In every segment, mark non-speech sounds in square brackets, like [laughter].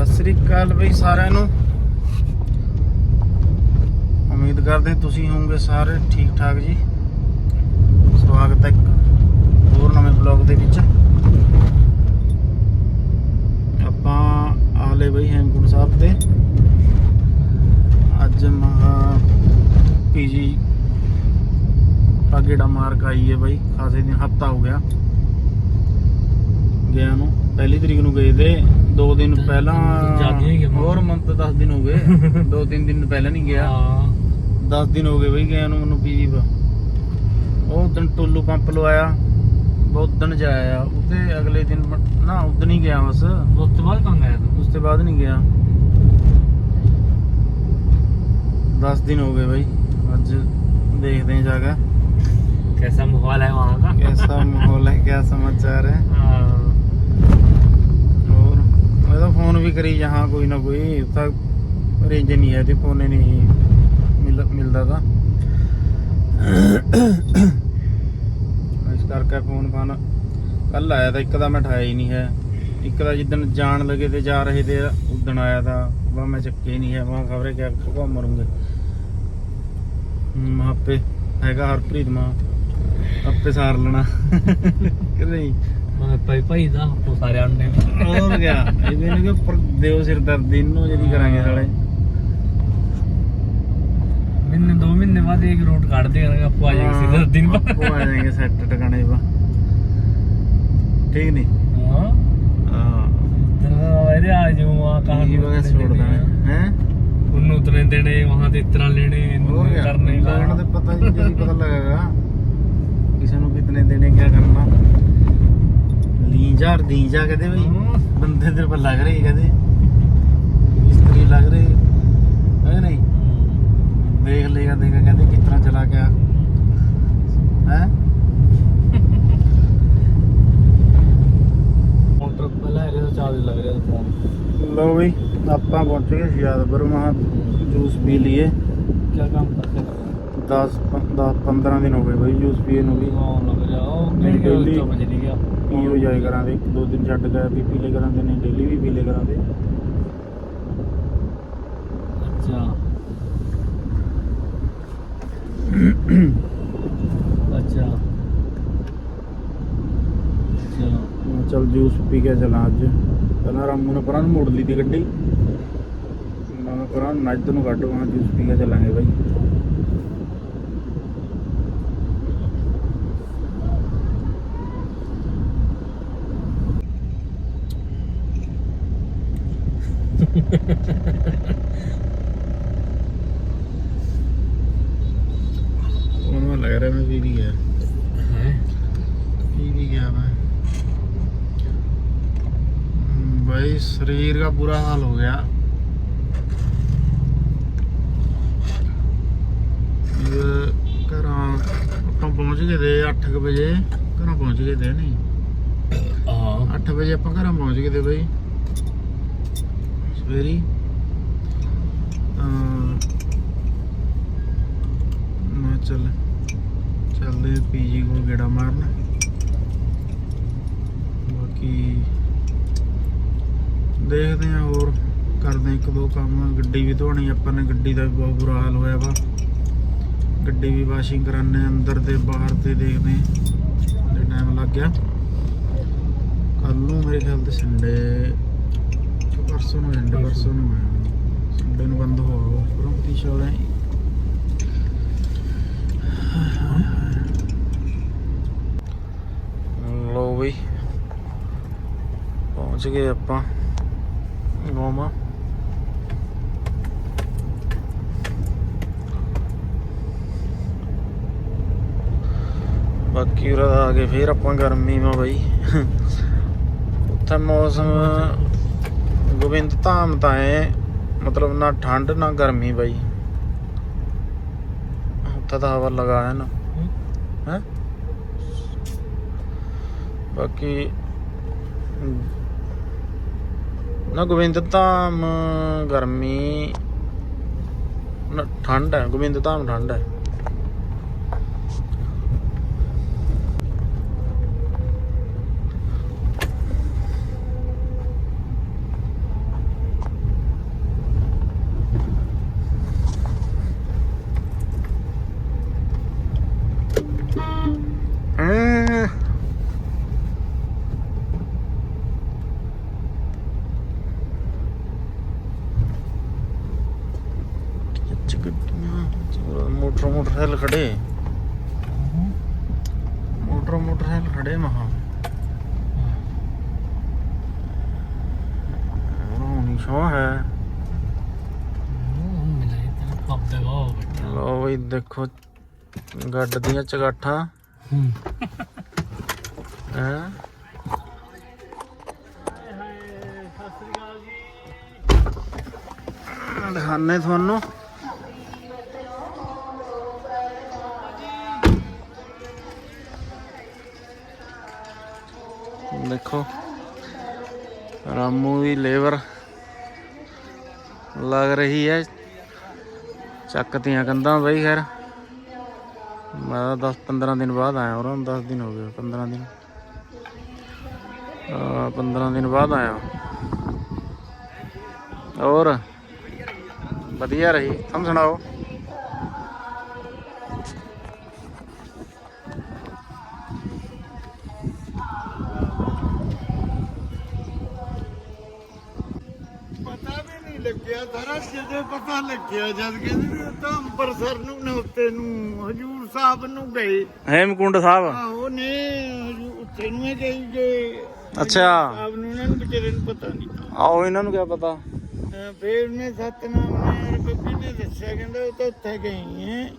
ਸਤਿ ਸ੍ਰੀ ਅਕਾਲ ਬਈ ਸਾਰਿਆਂ ਨੂੰ। ਉਮੀਦ ਕਰਦੇ ਤੁਸੀਂ ਹੋਵੋਗੇ ਸਾਰੇ ਠੀਕ ਠਾਕ ਜੀ। ਸਵਾਗਤ ਹੈ ਇੱਕ ਹੋਰ ਨਵੇਂ ਬਲੌਗ ਦੇ ਵਿੱਚ। ਆਪਾਂ ਆਲੇ ਬਈ ਹੈਮਕੁੰਡ ਸਾਹਿਬ ਤੇ ਅੱਜ ਮਹਾ ਪੀਜੀ ਪਾਗੇੜਾ ਮਾਰਕ ਆਈ ਹੈ ਬਈ, ਖਾਸੇ ਦਿਨ ਹਫਤਾ ਹੋ ਗਿਆ। ਗਿਆ ਨੂੰ, ਪਹਿਲੀ ਤਰੀਕ ਨੂੰ ਗਏ ਤੇ ਦੋ ਦਿਨ ਪਹਿਲਾਂ ਜ਼ਿਆਦਾ ਹੀ ਗਿਆ ਮਤਲਬ। ਹੋਰ ਮੰਨ ਤਾਂ 10 ਦਿਨ ਹੋ ਗਏ [laughs] ਦੋ ਤਿੰਨ ਦਿਨ ਪਹਿਲਾਂ ਨਹੀਂ ਗਿਆ ਹਾਂ 10 ਦਿਨ ਹੋ ਗਏ ਬਈ ਗਿਆ ਨੂੰ ਮੈਨੂੰ ਪੀਜੀ ਪਾ ਉਹ ਦਿਨ ਟੋਲੂ ਪੰਪ ਲਵਾਇਆ ਬਹੁਤ ਦਿਨ ਜਾਇਆ ਉਤੇ ਅਗਲੇ ਦਿਨ ਮ- ਨਾ ਉਦਣ ਹੀ ਗਿਆ ਬਸ ਉਸ ਤੋਂ ਬਾਅਦ ਕੰਮ ਆਇਆ ਤੂੰ ਉਸ ਤੋਂ ਬਾਅਦ ਨਹੀਂ ਗਿਆ 10 ਦਿਨ ਹੋ ਗਏ ਬਈ ਅੱਜ देखते हैं जाकर कैसा माहौल है वहाँ का कैसा माहौल है क्या समाचार है हाँ और ਮੈਂ ਤਾਂ ਫੋਨ ਵੀ ਕਰੀ ਜਹਾਂ ਕੋਈ ਨਾ ਕੋਈ, ਤਾਂ ਰੇਂਜ ਨਹੀਂ ਹੈ ਤੇ ਫੋਨ ਨਹੀਂ ਮਿਲਦਾ ਤਾਂ। ਇਸ ਕਰਕੇ ਫੋਨ ਫਾਨ ਕੱਲ ਆਇਆ ਤਾਂ ਇੱਕ ਦਾ ਮੈਂ ਠਾਇਆ ਹੀ ਨਹੀਂ ਹੈ। ਇੱਕ ਦਾ ਜਿੱਦਣ ਜਾਣ ਲੱਗੇ ਤੇ ਜਾ ਰਹੇ ਤੇ ਉਦਣ ਆਇਆ ਤਾਂ ਵਾ ਮੈਂ ਚੱਕੇ ਨਹੀਂ ਹੈ ਵਾ ਖਬਰੇ ਕਿ ਘੁੰਮ ਮਰੂੰਗੇ। ਮਾਪੇ ਹੈਗਾ ਹਰਪ੍ਰੀਤ ਮਾਂ, ਆਪੇ ਸਾਰ ਲੈਣਾ। ਕਿ ਨਹੀਂ? ਮੈਂ ਭਾਈ ਭਾਈ ਦਾ ਉਹ ਸਾਰੇ ਆਂਡੇ ਹੋਰ ਗਿਆ ਇਹਦੇ ਨੇ ਕਿ ਪਰ ਦਿਓ ਸਿਰ ਦਰਦ ਇਹਨੂੰ ਜਿਹੜੀ ਕਰਾਂਗੇ ਸਾਲੇ महीने दो महीने बाद एक रोड काट देगा आपको आ जाएगा सीधा दिन हाँ, आपको आ जाएंगे सेट टकाने पर ठीक नहीं हाँ हाँ अरे आ जाओ वहाँ कहाँ ये वगैरह छोड़ देना हैं उन्हें उतने देने वहाँ से इतना लेने और क्या करने का लगना तो पता नहीं जल्दी पता लगेगा किसी ਨੂੰ ਕਿਤਨੇ ਦੇਣੇ क्या करना ਲੀਂਜਾ ਲੀਂਜਾ ਕਹਿੰਦੇ ਬਈ। ਬੰਦੇ ਤੇ ਪੱਲਾ ਕਰੇ ਕਹਿੰਦੇ। ਮਿਸਤਰੀ ਲੱਗ ਰਹੇ। ਹੈ ਨਹੀਂ? ਦੇਖ ਲੇਗਾ ਦੇਖਾ ਕਹਿੰਦੇ ਕਿਸ ਤਰ੍ਹਾਂ ਚਲਾ ਗਿਆ। ਹੈ? ਮੋਟਰ ਪਹਿਲਾਂ ਇਹਦੇ ਤੋਂ ਚਾਰਜ ਲੱਗ ਰਿਹਾ ਫੋਨ। ਲੋ ਬਈ ਆਪਾਂ ਪਹੁੰਚ ਗਏ ਸ਼ਿਆਦਪੁਰ ਮਹਾ ਜੂਸ ਪੀ ਲਈਏ। ਕੀ ਕੰਮ ਕਰਦੇ 10 15 ਦਿਨ ਹੋ ਗਏ ਬਈ ਜੂਸ ਪੀਏ ਨੂੰ ਵੀ। ਹਾਂ ਲੱਗ ਰਿਹਾ। ਮੇਰੇ ਕੋਲ ਤੋਂ ਬਜ ਨਹੀਂ ਗਿਆ। ਪੀ ਇੰਜੋਏ ਕਰਾਂਗੇ। ਇੱਕ ਦੋ ਦਿਨ ਛੱਡ ਕੇ ਵੀ ਪੀਲੇ ਕਰਾਂਗੇ ਨਹੀਂ ਡੇਲੀ ਵੀ ਪੀਲੇ ਕਰਾਂਗੇ। ਅੱਛਾ। ਅੱਛਾ। ਚਲ ਜੂਸ ਪੀ ਕੇ ਚਲਾਂ ਅੱਜ। ਪਹਿਲਾਂ ਰਾਮੂ ਨੇ ਪਰਾਂ ਮੋੜ ਲਈ ਦੀ ਗੱਡੀ। ਮੈਂ ਪਰਾਂ ਨੱਜ ਨੂੰ ਕੱਢ ਹਾਂ ਜੂਸ ਪੀ ਕੇ ਚੱਲਾਂਗੇ ਬਾਈ। ਬੁਰਾ ਹਾਲ ਹੋ ਗਿਆ। ਘਰਾਂ ਆਪਾਂ ਪਹੁੰਚ ਗਏ ਦੇ 8 ਵਜੇ ਘਰਾਂ ਪਹੁੰਚ ਗਏ ਦੇ ਨਹੀਂ? ਹਾਂ। 8 ਵਜੇ ਆਪਾਂ ਘਰਾਂ ਪਹੁੰਚ ਗਏ ਦੇ ਬਈ। ਸਵੇਰੀ। ਮੈਂ ਚੱਲ ਚੱਲਦੇ ਪੀਜੀ ਕੋਲ ਗੇੜਾ ਮਾਰਨ। ਬਾਕੀ ਦੇਖਦੇ ਆ ਹੋਰ ਕਰਦੇ ਇੱਕ ਦੋ ਕੰਮ। ਗੱਡੀ ਵੀ ਧੋਣੀ, ਆਪਾਂ ਨੇ ਗੱਡੀ ਦਾ ਵੀ ਬਹੁਤ ਬੁਰਾ ਹਾਲ ਹੋਇਆ ਵਾ। ਗੱਡੀ ਵੀ ਵਾਸ਼ਿੰਗ ਕਰਾਣੇ ਅੰਦਰ ਤੇ ਬਾਹਰ ਤੇ ਦੇਖਦੇ ਜੇ ਟਾਈਮ ਲੱਗ ਗਿਆ। ਕੱਲ ਨੂੰ ਮੇਰੇ ਖਿਆਲ ਤੇ ਸੰਡੇ ਪਰਸੋਂ ਨੂੰ ਸੰਡੇ ਪਰਸੋਂ ਨੂੰ ਹੈ ਸੰਡੇ ਨੂੰ ਬੰਦ ਹੋਇਆ ਪ੍ਰੰਪਤੀ ਸ਼ੋਰ ਹੈ? ਲੋ ਬਈ, ਪਹੁੰਚ ਗਏ ਆਪਾਂ। ਗੋਮਾ ਬਾਕੀ ਉਰਾ ਆ ਕੇ ਫੇਰ ਆਪਾਂ ਗਰਮੀ ਮਾ ਬਈ। ਉੱਥੇ ਮੌਸਮ ਗੋਬਿੰਦ ਧਾਮ ਤਾਂ ਹੈ ਮਤਲਬ ਨਾ ਠੰਡ ਨਾ ਗਰਮੀ ਬਈ। ਉੱਥੇ ਤਾਂ ਹਵਾ ਲਗਾ ਹੈ ਨਾ ਹੈ? ਬਾਕੀ ਨਾ ਗੋਬਿੰਦ ਧਾਮ ਗਰਮੀ ਨਾ ਠੰਡ ਹੈ ਗੋਬਿੰਦ ਧਾਮ ਠੰਡ ਹੈ ਮੋਟਰ ਮੋਟਰਸਾਈਕਲ ਖੜੇ। ਮੋਟਰ ਮੋਟਰਸਾਈਕਲ ਖੜੇ ਮਹਾ ਰੋਣੀ ਸ਼ੋ ਹੈ ਮਿਲੇ ਤਾਂ ਪੱਬ ਦੇ ਗੋ ਬੱਟਾ ਲੋ ਬਈ ਦੇਖੋ ਗੱਡ ਦੀਆਂ ਚਗਾਠਾਂ। ਹੂੰ। ਹੈ? ਦਿਖਾਣੇ ਤੁਹਾਨੂੰ। ਦੇਖੋ। ਰਾਮੂ ਦੀ ਲੇਬਰ ਲੱਗ ਰਹੀ ਹੈ। ਚੱਕਤੀਆਂ ਕੰਧਾਂ ਬਈ ਖੈਰ। ਮੈਂ 10 15 ਦਿਨ ਬਾਅਦ ਆਇਆ ਉਹਨਾਂ ਨੂੰ 10 ਦਿਨ ਹੋ ਗਏ 15 ਦਿਨ। ਆ 15 ਦਿਨ ਬਾਅਦ ਆਇਆ। ਹੋਰ? ਵਧੀਆ ਰਹੀ। ਤੁਮ ਸੁਣਾਓ? ਲੱਗਿਆ ਜਦ ਕਹਿੰਦੇ ਵੀ ਤਾਂ ਅੰਬਰਸਰ ਨੂੰ ਨੌਤੇ ਨੂੰ ਹਜੂਰ ਸਾਹਿਬ ਨੂੰ ਗਏ। ਹੇਮਕੁੰਡ ਸਾਹਿਬ? ਆਹੋ ਨੇ ਹਜੂ- ਉੱਥੇ ਨੂੰ ਹੀ ਗਈ ਜੇ। ਅੱਛਾ। ਸਾਹਿਬ ਨੂੰ ਉਹਨਾਂ ਨੂੰ ਵਿਚਾਰੇ ਨੂੰ ਪਤਾ ਨਹੀਂ। ਆਓ ਇਹਨਾਂ ਨੂੰ ਕੀ ਪਤਾ? ਅਹ ਫੇਰ ਨੇ ਸਤਨਾਮ ਨੇ ਔਰ ਬੱਬੀ ਨੇ ਦੱਸਿਆ ਕਹਿੰਦਾ ਉਹ ਤਾਂ ਉੱਥੇ ਗਈ ਹੈ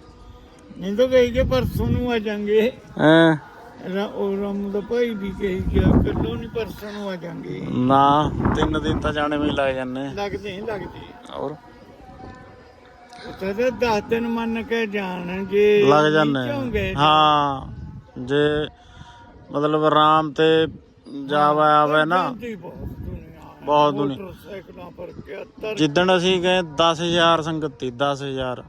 ਨਹੀਂ ਤਾਂ ਗਈ ਕਿ ਪਰਸੋਂ ਨੂੰ ਆ ਜਾਾਂਗੇ। ਹੈਂ? ਉਹ ਰਾਮੂ ਦਾ ਭਾਈ ਵੀ ਕਹੀ ਗਿਆ ਕੱਲੋਂ ਨਹੀਂ ਪਰਸੋਂ ਨੂੰ ਆ ਜਾਾਂਗੇ। ਨਾ ਤਿੰਨ ਦਿਨ ਤਾਂ ਜਾਣੇ ਵਿੱਚ ਲੱਗ ਜਾਂਦੇ। ਲੱਗਦੇ ਹੀ ਲੱਗਦੇ। ਹੋਰ? ਉੱਥੇ ਤਾਂ 10 ਦਿਨ ਮੰਨ ਕੇ ਜਾਣ ਜੇ ਲੱਗ ਜਾਂਦੇ ਹਾਂ ਜੇ ਮਤਲਬ ਆਰਾਮ ਤੇ ਜਾਵਾ ਆਵੇ ਨਾ। ਬਹੁਤ ਦੁਨੀਆ ਹੈ। ਬਹੁਤ ਦੁਨੀਆ। ਮੋਟਰਸਾਈਕਲਾਂ ਪਰ 71 ਜਿੱਦਣ ਅਸੀਂ ਗਏ 10000 ਸੰਗਤ ਤੀ 10000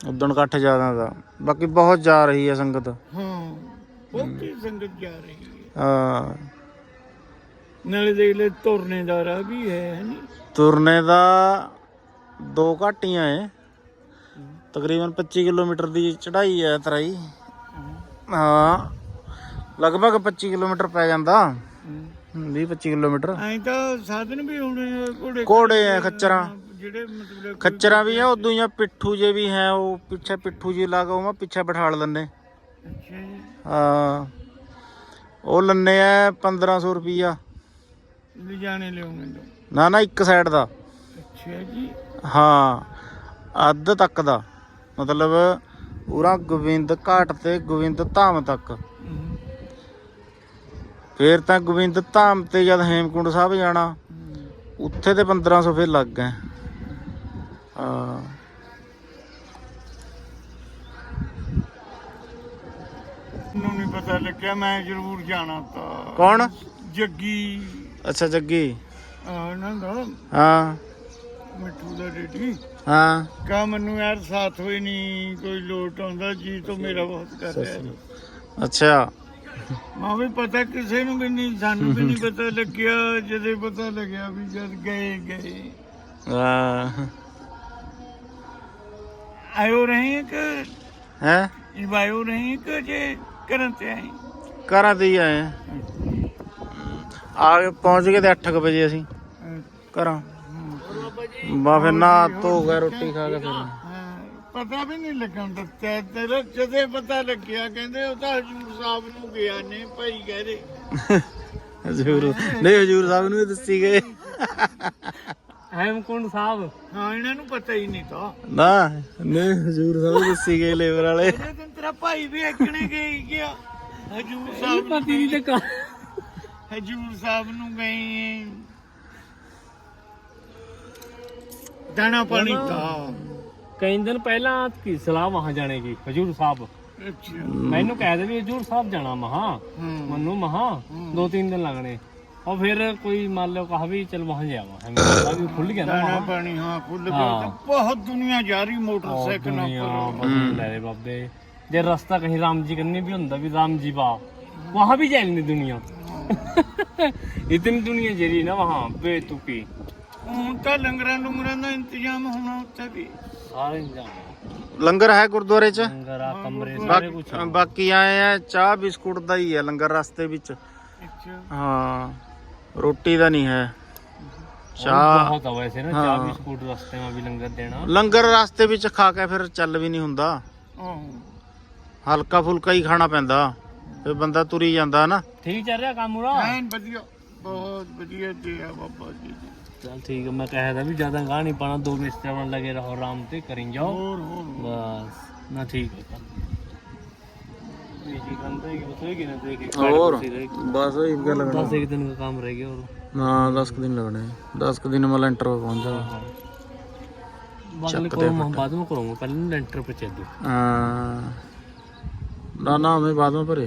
ਉਦਣ ਇਕੱਠ ਜ਼ਿਆਦਾ ਦਾ। ਬਾਕੀ ਬਹੁਤ ਜਾ ਰਹੀ ਹੈ ਸੰਗਤ। ਹਾਂ ਬਹੁਤੀ ਸੰਗਤ ਜਾ ਰਹੀ ਹੈ। ਹਾਂ। ਨਾਲੇ ਦੇਖ ਲੈ ਤੁਰਨੇ ਦਾ ਰਾਹ ਵੀ ਹੈ ਨਹੀਂ ਤੁਰਨੇ ਦਾ ਦੋ ਘਾਟੀਆਂ ਏ ਤਕਰੀਬਨ 25 ਕਿਲੋਮੀਟਰ ਦੀ ਚੜ੍ਹਾਈ ਹੈ ਤਰਾਈ। ਹਾਂ ਲਗਭਗ 25 ਕਿਲੋਮੀਟਰ ਪੈ ਜਾਂਦਾ। 20 25 ਕਿਲੋਮੀਟਰ। ਐਂ ਤਾਂ ਸਾਧਨ ਵੀ ਹੁਣ ਘੋੜੇ ਘੋੜੇ ਐ ਖੱਚਰਾਂ। ਜਿਹੜੇ ਮਤਲਬ ਖੱਚਰਾਂ ਵੀ ਆ ਉਦੋਂ ਹੀ ਪਿੱਠੂ ਜੇ ਵੀ ਹੈ ਉਹ ਪਿੱਛੇ ਪਿੱਠੂ ਜੀ ਲਾ ਕੇ ਉਹ ਮੈਂ ਪਿੱਛੇ ਬਿਠਾ ਲੈਂਦੇ। ਅੱਛਾ ਜੀ। ਹਾਂ ਉਹ ਲੰਨੇ ਆ 1500 ਰੁਪਈਆ। ਲਿਜਾਣੇ ਲਿਆਉਣੇ ਨਾ ਨਾ ਇੱਕ ਸਾਈਡ ਦਾ। ਅੱਛਾ ਜੀ। ਹਾਂ ਅੱਧ ਤੱਕ ਦਾ। ਮਤਲਬ ਪੂਰਾ ਗੋਬਿੰਦ ਘਾਟ ਤੇ ਗੋਬਿੰਦ ਧਾਮ ਤੱਕ। ਫੇਰ ਤਾਂ ਗੋਬਿੰਦ ਧਾਮ ਤੇ ਜਦ ਹੇਮਕੁੰਡ ਸਾਹਿਬ ਜਾਣਾ। ਉੱਥੇ ਤੇ 1500 ਫੇਰ ਲੱਗ ਗਏ। ਹਾਂ। ਮੈਨੂੰ ਨਹੀਂ ਪਤਾ ਲੱਗਿਆ ਮੈਂ ਜ਼ਰੂਰ ਜਾਣਾ ਤਾਂ। ਕੌਣ? ਜੱਗੀ। ਅੱਛਾ ਜੱਗੀ। ਹਾਂ। ਮਿੱਠੂ ਦਾ ਡੇਡੀ। ਹਾਂ। ਕਾ ਮੈਨੂੰ ਯਾਰ ਸਾਥ ਹੋਈ ਨਹੀਂ ਕੋਈ ਲੋਟ ਆਉਂਦਾ ਜੀ ਤੋਂ ਮੇਰਾ ਬਹੁਤ ਕਰ ਰਿਹਾ ਅੱਛਾ। ਮਾਂ ਵੀ ਪਤਾ ਕਿਸੇ ਨੂੰ ਵੀ ਨਹੀਂ ਸਾਨੂੰ ਵੀ ਨਹੀਂ ਪਤਾ ਲੱਗਿਆ ਜਦੇ ਪਤਾ ਲੱਗਿਆ ਵੀ ਜਦ ਗਏ ਗਏ। ਹਾਂ। ਆਇਓ ਰਹੇ ਕਿ ਹੈ? ਇਹ ਆਇਓ ਰਹੇ ਕਿ ਜੇ ਕਰਨ ਤੇ ਆਏ? ਘਰਾਂ ਤੇ ਆਏ ਆ। ਪਹੁੰਚ ਗਏ ਤੇ 8 ਵਜੇ ਅਸੀਂ। ਘਰਾਂ ਬਾ ਫਿਰ ਨਾ ਧੋ ਕੇ ਰੋਟੀ ਖਾ ਕੇ ਫਿਰ। ਪਤਾ ਵੀ ਨਹੀਂ ਲੱਗਣ ਦਿੱਤਾ। ਤੇਰਾ ਜਦੇ ਪਤਾ ਲੱਗਿਆ ਕਹਿੰਦੇ ਉਹ ਤਾਂ ਹਜੂਰ ਸਾਹਿਬ ਨੂੰ ਗਿਆ ਨੇ ਭਾਈ ਕਹਦੇ ਹਜੂਰ ਨਹੀਂ ਹਜੂਰ ਸਾਹਿਬ ਨੂੰ ਦੱਸੀ ਗਏ। ਹੈਮਕੁੰਡ ਸਾਹਿਬ। ਹਾਂ ਇਹਨਾਂ ਨੂੰ ਪਤਾ ਹੀ ਨਹੀਂ ਤਾਂ। ਨਾ ਨਹੀਂ ਹਜੂਰ ਸਾਹਿਬ ਨੂੰ ਦੱਸੀ ਗਏ ਲੇਬਰ ਵਾਲੇ। ਤੇਰਾ ਭਾਈ ਵੀ ਇੱਕਣੇ ਗਏ ਗਿਆ। ਹਜੂਰ ਸਾਹਿਬ ਨੂੰ ਪਤੀ ਦੀ ਤੇ ਹਜੂਰ ਸਾਹਿਬ ਨੂੰ ਗਏ। ਦਾਣਾ ਪਾਣੀ ਤਾਂ ਕਈ ਦਿਨ ਪਹਿਲਾਂ ਕੀ ਸਲਾਹ ਵਹਾਂ ਜਾਣੇ ਕੀ ਹਜੂਰ ਸਾਹਿਬ ਅੱਛਾ ਮੈਨੂੰ ਕਹਿ ਦੇ ਵੀ ਹਜੂਰ ਸਾਹਿਬ ਜਾਣਾ ਮਹਾ ਹਾਂ ਮਨੂੰ ਮਹਾ ਦੋ ਤਿੰਨ ਦਿਨ ਲੱਗਣੇ और फिर कोई मान लो कहा भी चल वहां जावा हमें भी खुल गया ना ਦਾਣਾ वहाँ ਪਾਣੀ ਹਾਂ ਫੁੱਲ ਹਾਂ। ਗਿਆ ਬਹੁਤ ਦੁਨੀਆ ਜਾ ਰਹੀ और ਮੋਟਰਸਾਈਕਲਾਂ दुनिया ਪਰ बदल रहे बाबे जे रास्ता कहीं राम जी करने भी होता भी राम जी बा वहां भी जाएंगे दुनिया इतनी दुनिया जरी ना वहां बेतुकी ਹੁਣ ਤਾਂ ਲੰਗਰਾਂ ਲੰਗਰਾਂ ਦਾ ਇੰਤਜ਼ਾਮ ਹੋਣਾ ਉੱਥੇ ਵੀ। ਸਾਰੇ ਇੰਤਜ਼ਾਮ ਲੰਗਰ ਹੈ ਗੁਰਦੁਆਰੇ 'ਚ? ਬਾਕੀ ਆਏ ਆ ਚਾਹ ਬਿਸਕੁਟ ਦਾ ਹੀ ਹੈ ਲੰਗਰ ਰਸਤੇ ਵਿੱਚ। ਹਾਂ ਰੋਟੀ ਦਾ ਨਹੀਂ ਹੈ। ਚਾਹ। ਲੰਗਰ ਰਸਤੇ ਵਿੱਚ ਖਾ ਕੇ ਫਿਰ ਚੱਲ ਵੀ ਨਹੀਂ ਹੁੰਦਾ। ਹਲਕਾ ਫੁਲਕਾ ਹੀ ਖਾਣਾ ਪੈਂਦਾ। ਫਿਰ ਬੰਦਾ ਤੁਰੀ ਜਾਂਦਾ ਨਾ। ਠੀਕ ਚੱਲ ਰਿਹਾ ਕੰਮ ਉਹਦਾ ਬਹੁਤ ਵਧੀਆ ਜੀ ਆ ਬਾਬਾ ਜੀ चल ठीक है मैं कह रहा भी ज्यादा गा नहीं पाना दो मिनट चलने लगे रहो आराम से करें जाओ और, और, बस ना ठीक है और बस एक गल लगना दस एक दिन का काम रह गया और हाँ दस के दिन लगने दस के दिन मैं लेंटर पर पहुंच जाऊँ बाद में करूँगा पहले लेंटर पर चल दो ना ना हमें बाद में भरे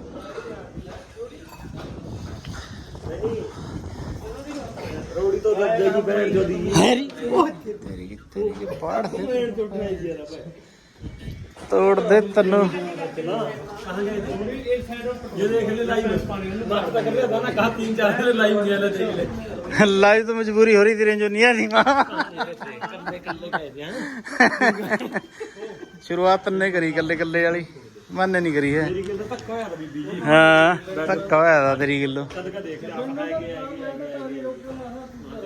ਹੈਰੀ ਤੇਰੀ ਲਾਈਵ। ਤਾਂ ਮਜਬੂਰੀ ਹੋ ਰਹੀ ਤੇਰੇ ਜੋ ਨਹੀਂ ਆ ਰਹੀ ਸ਼ੁਰੂਆਤ ਤੰਨੇ ਕਰੀ ਕੱਲੇ ਕੱਲੇ ਵਾਲੀ। ਮੰਨੇ ਨਹੀਂ ਕਰੀ ਹੈ। ਹਾਂ ਧੱਕਾ ਹੋਇਆ ਦਾ ਤੇਰੀ ਕਿਲੋ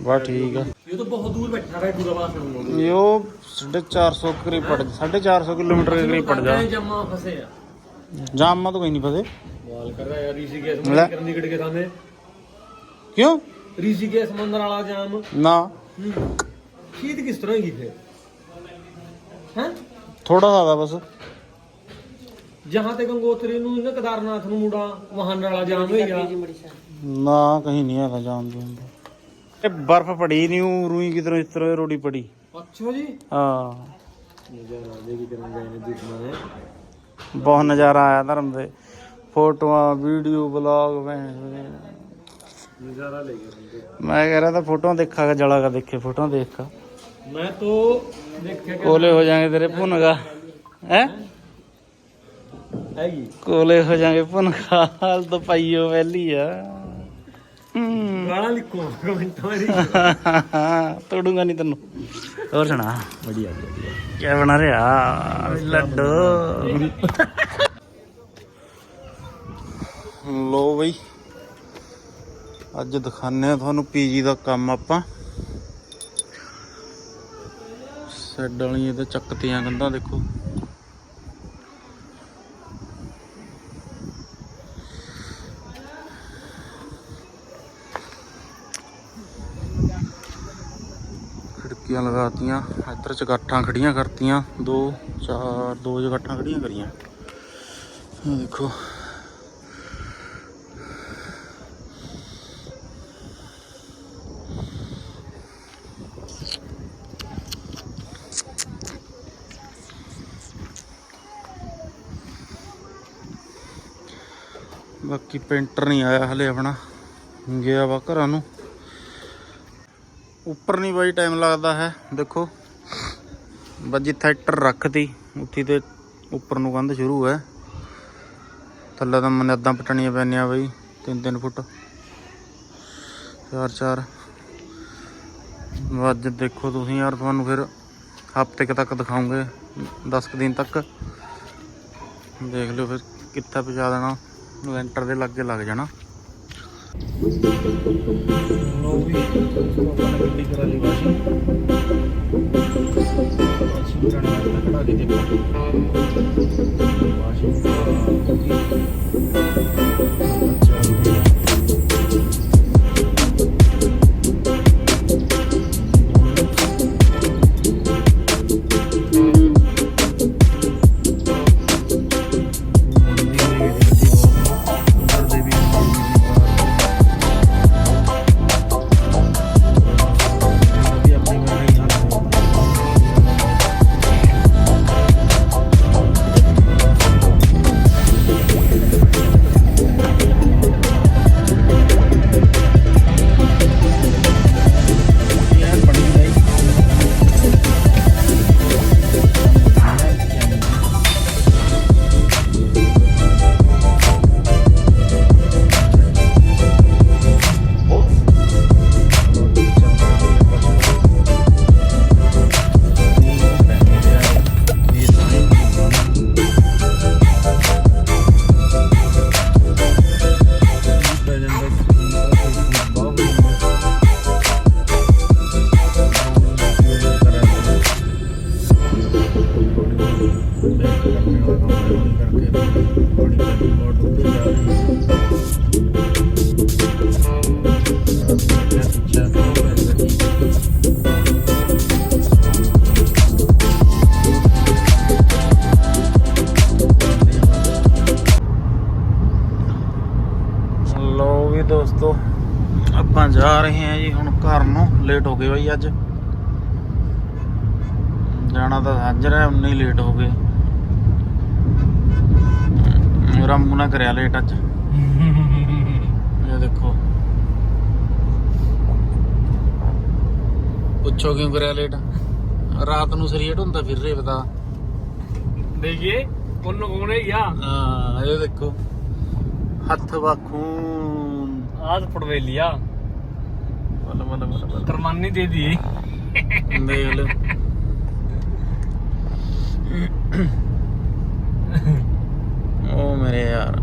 ਬਾ ਠੀਕ ਆ। ਇਹ ਤਾਂ ਬਹੁਤ ਦੂਰ ਬੈਠਾ ਰਿਹਾ ਗੁਰਵਾਸ ਨੂੰ। ਯੋ 450 ਕਰੀਬ ਪੜ 450 ਕਿਲੋਮੀਟਰ ਦੇ ਪੜ ਜਾ। ਜਮਾ ਫਸੇ ਆ। ਜਾਮਾ ਤਾਂ ਕੋਈ ਨਹੀਂ ਫਸੇ। ਵਾਲ ਕਰ ਰਿਹਾ ਯਾਰ ਰੀਸੀ ਕੇਸ ਮੰਦਰ ਕਰਨ ਦੀ ਕਿੜਕੇ ਥਾਂ ਕਿਉਂ? ਰੀਸੀ ਕੇਸ ਮੰਦਰ ਵਾਲਾ ਜਾਮ। ਨਾ। ਖੀਤ ਕਿਸ ਤਰ੍ਹਾਂ ਹੀ ਫੇ ਹੈ? ਥੋੜਾ ਜ਼ਿਆਦਾ ਬਸ। ਜਹਾਂ ਤੇ ਗੰਗੋਤਰੀ ਨੂੰ ਇਹਨਾਂ ਕਦਾਰਨਾਥ ਨੂੰ ਮੁੜਾ ਵਾਹਨ ਵਾਲਾ ਜਾਮ ਹੋਏਗਾ। ਨਾ ਕਹੀਂ ਨਹੀਂ ਹੈਗਾ ਜਾਮ ਦੇ। ਇਹ ਬਰਫ ਪੜੀ ਨਹੀਂ ਉਹ ਰੂਈ ਕਿਧਰੋਂ ਇਸ ਤਰ੍ਹਾਂ ਰੋੜੀ ਪੜੀ। ਅੱਛਾ ਜੀ। ਹਾਂ। ਨਜ਼ਾਰਾ ਦੇਖੀ ਕਰਨ ਗਏ ਨੇ ਦੁਸ਼ਮਣ ਨੇ ਬਹੁਤ ਨਜ਼ਾਰਾ ਆਇਆ ਧਰਮ ਦੇ ਫੋਟੋਆਂ ਵੀਡੀਓ ਬਲੌਗ ਨਜ਼ਾਰਾ ਲੈ ਗਏ ਬੰਦੇ ਮੈਂ ਕਹਿ ਰਿਹਾ ਤਾਂ ਫੋਟੋਆਂ ਦੇਖਾਗਾ ਜਲਾਗਾ ਦੇਖੇ ਫੋਟੋਆਂ ਦੇਖ। ਕੇ ਮੈਂ तो ਦੇਖਿਆ ਕਿ ਕੋਲੇ ਹੋ ਜਾਣਗੇ ਤੇਰੇ ਭੁਨਗਾ। ਹੈ? ਹੈਗੀ। ਕੋਲੇ ਹੋ ਜਾਣਗੇ ਭੁਨਗਾ ਹਾਲ ਤਾਂ ਪਾਈਓ ਪਹਿਲੀ ਆ। ਹੂੰ ਗਾਲਾਂ ਲਿਖੋ ਕਮੈਂਟਾਂ ਵਿੱਚ ਤੋੜੂੰਗਾ ਨਹੀਂ ਤੈਨੂੰ। ਹੋਰ ਸੁਣਾ। ਵਧੀਆ ਕੀ ਬਣਾ ਰਿਹਾ? ਲੱਡੂ। ਲੋ ਬਈ ਅੱਜ ਦਿਖਾਣੇ ਆ ਤੁਹਾਨੂੰ ਪੀਜੀ ਦਾ ਕੰਮ ਆਪਾਂ। ਸੈੱਡ ਵਾਲੀਆਂ ਤੇ ਚੱਕਤੀਆਂ ਕੰਧਾਂ ਦੇਖੋ। ਖਿੜਕੀਆਂ ਲਗਾਤੀਆਂ। ਇੱਧਰ ਚਗਾਠਾਂ ਖੜੀਆਂ ਕਰਤੀਆਂ। ਦੋ, ਚਾਰ, ਦੋ ਚਗਾਠਾਂ ਖੜੀਆਂ ਕਰੀਆਂ। ਆਹ ਦੇਖੋ। ਬਾਕੀ ਪੇਂਟਰ ਨਹੀਂ ਆਇਆ ਹਲੇ ਆਪਣਾ। ਗਿਆ ਵਾ ਘਰਾਂ ਨੂੰ। ਉੱਪਰ ਨਹੀਂ ਬਾਈ ਟਾਈਮ ਲੱਗਦਾ ਹੈ, ਦੇਖੋ। ਬਸ ਜਿੱਥੇ ਟਰ ਰੱਖਤੀ, ਉੱਥੇ ਤੇ ਉੱਪਰ ਨੂੰ ਕੰਧ ਸ਼ੁਰੂ ਹੈ। ਥੱਲੇ ਤਾਂ ਮਨਿਆਦਾਂ ਪਟਣੀਆਂ ਪੈਣੀਆਂ ਬਈ 3-3 ਫੁੱਟ। 4-4 ਅੱਜ ਦੇਖੋ ਤੁਸੀਂ ਯਾਰ, ਤੁਹਾਨੂੰ ਫਿਰ ਹਫ਼ਤੇ ਕੁ ਤੱਕ ਦਿਖਾਉਂਗੇ 10 ਕੁ ਦਿਨ ਤੱਕ। ਦੇਖ ਲਿਓ ਫਿਰ ਕਿੱਥੇ ਪਹੁੰਚਾ ਦੇਣਾ ਲੈਂਟਰ ਦੇ ਲਾਗੇ ਲੱਗ ਜਾਣਾ। ਲੋ ਵੀ ਆਪਾਂ ਨੇ ਲੋ ਵੀ ਦੋਸਤੋ ਆਪਾਂ ਜਾ ਰਹੇ ਹਾਂ ਜੀ ਹੁਣ ਘਰ ਨੂੰ ਲੇਟ ਹੋ ਗਏ ਬਾਈ ਅੱਜ। ਜਾਣਾ ਤਾਂ ਸਾਂਝਰ ਹੈ ਉਨੇ ਹੀ ਲੇਟ ਹੋ ਗਏ। ਮੇਰਾ ਮੂੰਹ ਨਾ ਕਰਿਆ ਲੇਟ ਅੱਜ। ਇਹ ਦੇਖੋ। ਪੁੱਛੋ ਕਿਉਂ ਕਰਿਆ ਲੇਟ ਰਾਤ ਨੂੰ ਸਰੀਰ ਢੁੰਦਾ ਫਿਰ ਰਿਹਾ ਪਤਾ ਦੇਖੀਏ ਕੋਨ ਕੋਨੇ ਯਾ ਹਾਂ ਇਹ ਦੇਖੋ। ਅਥਵਾ ਖੂਨ। ਆਜ ਪੜਵੇਲੀਆ। ਬਲ ਬਲ ਬਲ ਬਲ। ਤਰਮਾਨੀ ਦੇ ਦੀ। ਦੇਖ ਲੈ। ਉਹ ਮੇਰੇ ਯਾਰ।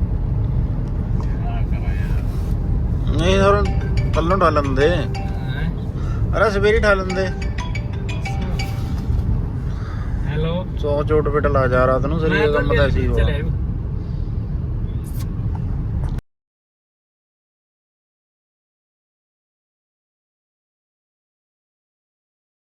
ਨਹੀਂ ਯਾਰ ਪੱਲੋਂ ਢਾ ਲੰਦੇ। ਅਰੇ ਸਵੇਰੀ ਢਾ ਲੰਦੇ। ਹੈਲੋ। 100 ਚੋਟ ਪਿੱਟ ਲਾ ਜਾ ਰਾਤ ਨੂੰ ਸਰੀਰ ਕੰਮ ਤਾਂ ਸੀ ਹੋ